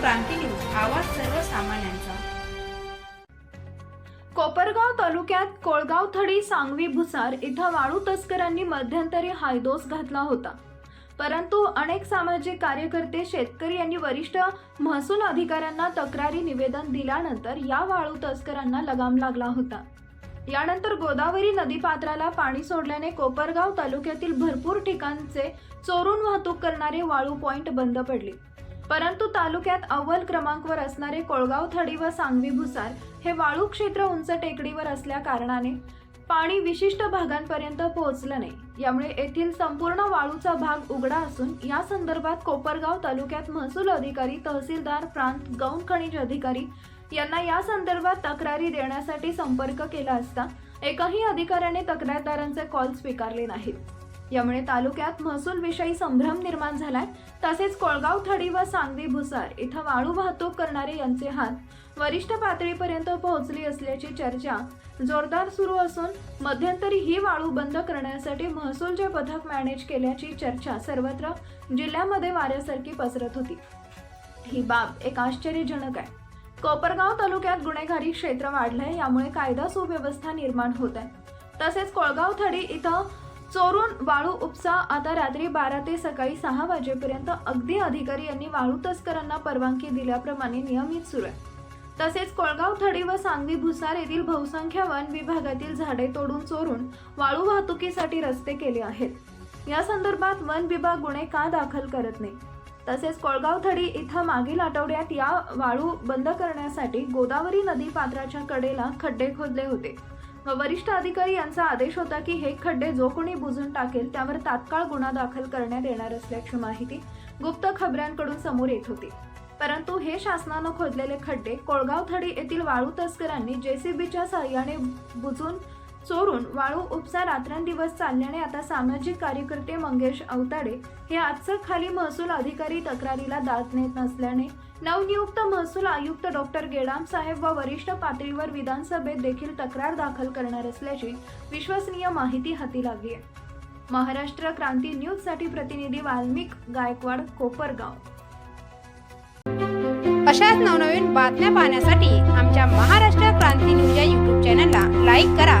क्रांती news आवाज सर्वसामान्यांचा. कोपरगाव तालुक्यात कोळगाव थडी सांगवी भुसार इथं वाळू तस्करांनी मध्यंतरी हायदोस घातला होता. परंतु अनेक सामाजिक कार्यकर्ते शेतकरी यांनी वरिष्ठ महसूल अधिकाऱ्यांना तक्रारी निवेदन दिल्यानंतर या वाळू तस्करांना लगाम लागला होता. यानंतर गोदावरी नदीपात्राला पाणी सोडल्याने कोपरगाव तालुक्यातील भरपूर ठिकाणचे चोरून वाहतूक करणारे वाळू पॉइंट बंद पडले. परंतु तालुक्यात अव्वल क्रमांकवर असणारे कोळगाव थडी व सांगवी भुसार हे वाळू क्षेत्र उंच टेकडीवर असल्या कारणाने पाणी विशिष्ट भागांपर्यंत पोहोचलं नाही. यामुळे येथील संपूर्ण वाळूचा भाग उघडा असून या संदर्भात कोपरगाव तालुक्यात महसूल अधिकारी तहसीलदार प्रांत गौण खनिज अधिकारी यांना या संदर्भात तक्रारी देण्यासाठी संपर्क केला असता एकाही अधिकाऱ्याने तक्रारदारांचे कॉल स्वीकारले नाहीत. यामुळे तालुक्यात महसूल विषयी संभ्रम निर्माण झालाय. तसेच कोळगाव थडी व सांगवी भुसार इथं वाळू वाहतूक करणारे यांचे हात वरिष्ठ पातळीपर्यंत पोहोचली असल्याची चर्चा जोरदार सुरू असून मध्यंतरी ही वाळू बंद करण्यासाठी महसूलचे पथक मॅनेज केल्याची चर्चा सर्वत्र जिल्ह्यामध्ये वाऱ्यासारखी पसरत होती. ही बाब एक आश्चर्यजनक आहे. कोपरगाव तालुक्यात गुन्हेगारी क्षेत्र वाढलंय यामुळे कायदा सुव्यवस्था निर्माण होत आहे. तसेच कोळगाव थडी इथं चोरून वाळू उपसा आता रात्री बारा ते सकाळी सहा वाजेपर्यंत अगदी अधिकारी यांनी वाळू तस्करांना परवानगी दिल्याप्रमाणे नियमित सुरू आहे. तसेच कोळगाव थडी व सांगवी भुसार येथील बहुसंख्य वन विभागातील झाडे तोडून चोरून वाळू वाहतुकीसाठी रस्ते केले आहेत. या संदर्भात वन विभाग गुन्हे का दाखल करत नाही? तसेच कोळगाव थडी इथं मागील आठवड्यात या वाळू बंद करण्यासाठी गोदावरी नदी पात्राच्या कडेला खड्डे खोदले होते. वरिष्ठ अधिकारी यांचा आदेश होता की हे खड्डे जो कोणी बुजून टाकेल त्यावर तात्काळ गुन्हा दाखल करण्यात येणार असल्याची माहिती गुप्त खबऱ्यांकडून समोर येत होती. परंतु हे शासनानं खोदलेले खड्डे कोळगाव थडी येथील वाळू तस्करांनी जेसीबीच्या सहाय्याने बुजून चोरून वाळू उपसा रात्रंदिवस चालल्याने आता सामाजिक कार्यकर्ते मंगेश अवताडे हे आजचं खाली महसूल अधिकारी तक्रारीला दाद नेत नसल्याने नवनियुक्त महसूल आयुक्त डॉक्टर गेडाम साहेब व वरिष्ठ पातळीवर विधानसभेत देखील तक्रार दाखल करणार असल्याची विश्वसनीय माहिती हाती लागली आहे. महाराष्ट्र क्रांती न्यूजसाठी प्रतिनिधी वाल्मिक गायकवाड कोपरगाव. अशाच नवनवीन बातम्या पाहण्यासाठी आमच्या महाराष्ट्र क्रांती न्यूज या यूट्यूब चॅनलला लाईक करा.